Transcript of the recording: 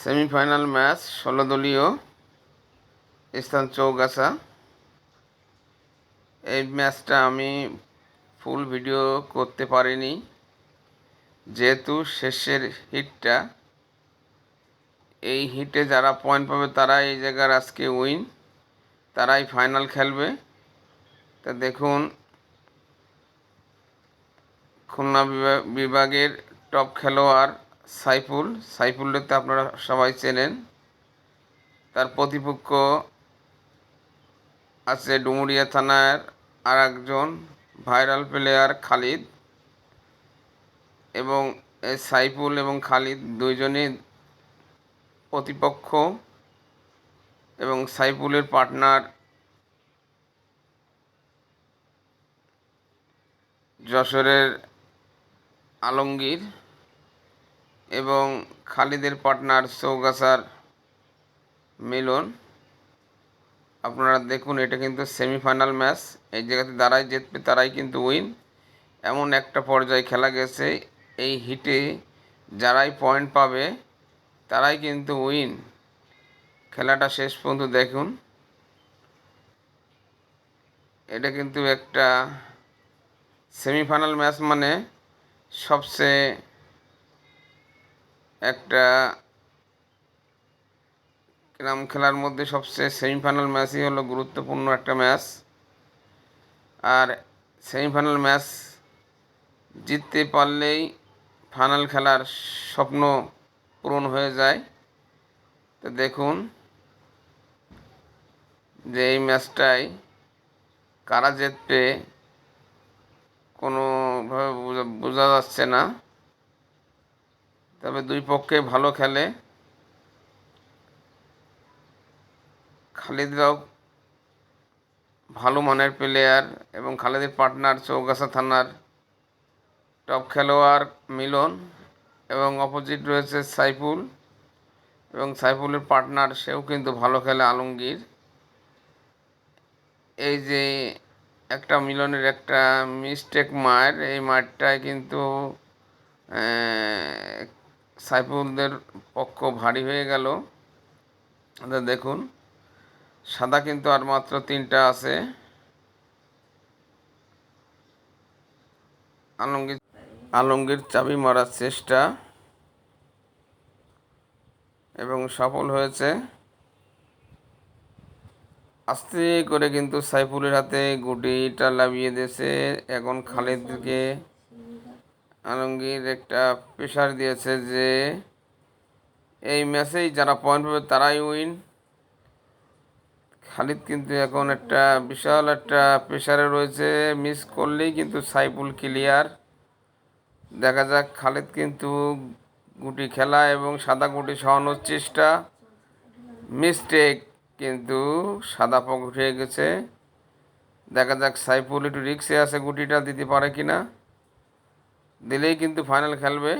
Semifinal match, ষোলো দলীয় স্থান চৌগাছা। এই ম্যাচটা আমি ফুল ভিডিও করতে পারিনি। যেহেতু শেষের হিটটা, এই হিটে যারা পয়েন্ট পাবে তারা এই জায়গার আজকে উইন তারাই ফাইনাল খেলবে। তা দেখুন, খুলনা বিভাগের টপ খেলোয়াড় সাইফুল সাইফুলকে আপনারা সবাই চেনেন। তার প্রতিপক্ষ আছে ডুমুরিয়া থানার আর একজন ভাইরাল প্লেয়ার খালিদ এবং সাইফুল এবং খালিদ দুইজনই প্রতিপক্ষ এবং সাইফুলের পার্টনার যশোরের আলমগীর। এবং খালিদের পার্টনার চৌগাছার মিলন। আপনারা দেখুন, এটা কিন্তু সেমিফাইনাল ম্যাচ। এই জায়গাতে দাঁড়াই জিতবে, তারাই কিন্তু উইন। এমন একটা পর্যায়ে খেলা গেছে। এই হিটে যারাই পয়েন্ট পাবে, তারাই কিন্তু উইন। খেলাটা শেষ পর্যন্ত দেখুন। এটা কিন্তু একটা সেমিফাইনাল ম্যাচ মানে সবচেয়ে একটা গ্রাম খেলার মধ্যে সবচেয়ে সেমিফাইনাল ম্যাচই হলো গুরুত্বপূর্ণ একটা ম্যাচ আর সেমিফাইনাল ম্যাচ জিততে পারলেই ফাইনাল খেলার স্বপ্ন পূরণ হয়ে যায়। তো দেখুন যে এই ম্যাচটায় কারা জিতবে কোনোভাবে বোঝা যাচ্ছে না। তবে দুই পক্ষে ভালো খেলে খালিদরাও ভালো মানের প্লেয়ার এবং খালেদের পার্টনার চৌগাছা থানার টপ খেলোয়াড় মিলন এবং অপোজিট রয়েছে সাইফুল এবং সাইফুলের পার্টনার সেও কিন্তু ভালো খেলে আলমগীর। এই যে একটা মিলনের একটা মিস্টেক মার এই মারটায় কিন্তু সাইফুলদের পক্ষ ভারী হয়ে গেল। দেখুন, সাদা কিন্তু আর মাত্র তিনটা আছে। আলমগীর আলমগীর চাবি মারার চেষ্টা এবং সফল হয়েছে। আস্তে করে কিন্তু সাইফুলের হাতে গুটিটা লাভিয়ে দিয়েছে। এখন খালিদকে আলমগীর একটা প্রেশার দিয়েছে যে এই ম্যাচেই যারা পয়েন্ট পাবে তারাই উইন খালিদ কিন্তু এখন একটা বিশাল একটা প্রেশারে রয়েছে। মিস করলেই কিন্তু সাইফুল ক্লিয়ার দেখা যাক খালিদ কিন্তু গুটি খেলা এবং সাদা গুটি সহানোর চেষ্টা। মিস্টেক কিন্তু সাদা পক উঠে গেছে। দেখা যাক সাইফুল একটু রিক্সে আছে গুটিটা দিতে পারে কিনা। দিলেই কিন্তু ফাইনাল খেলবে।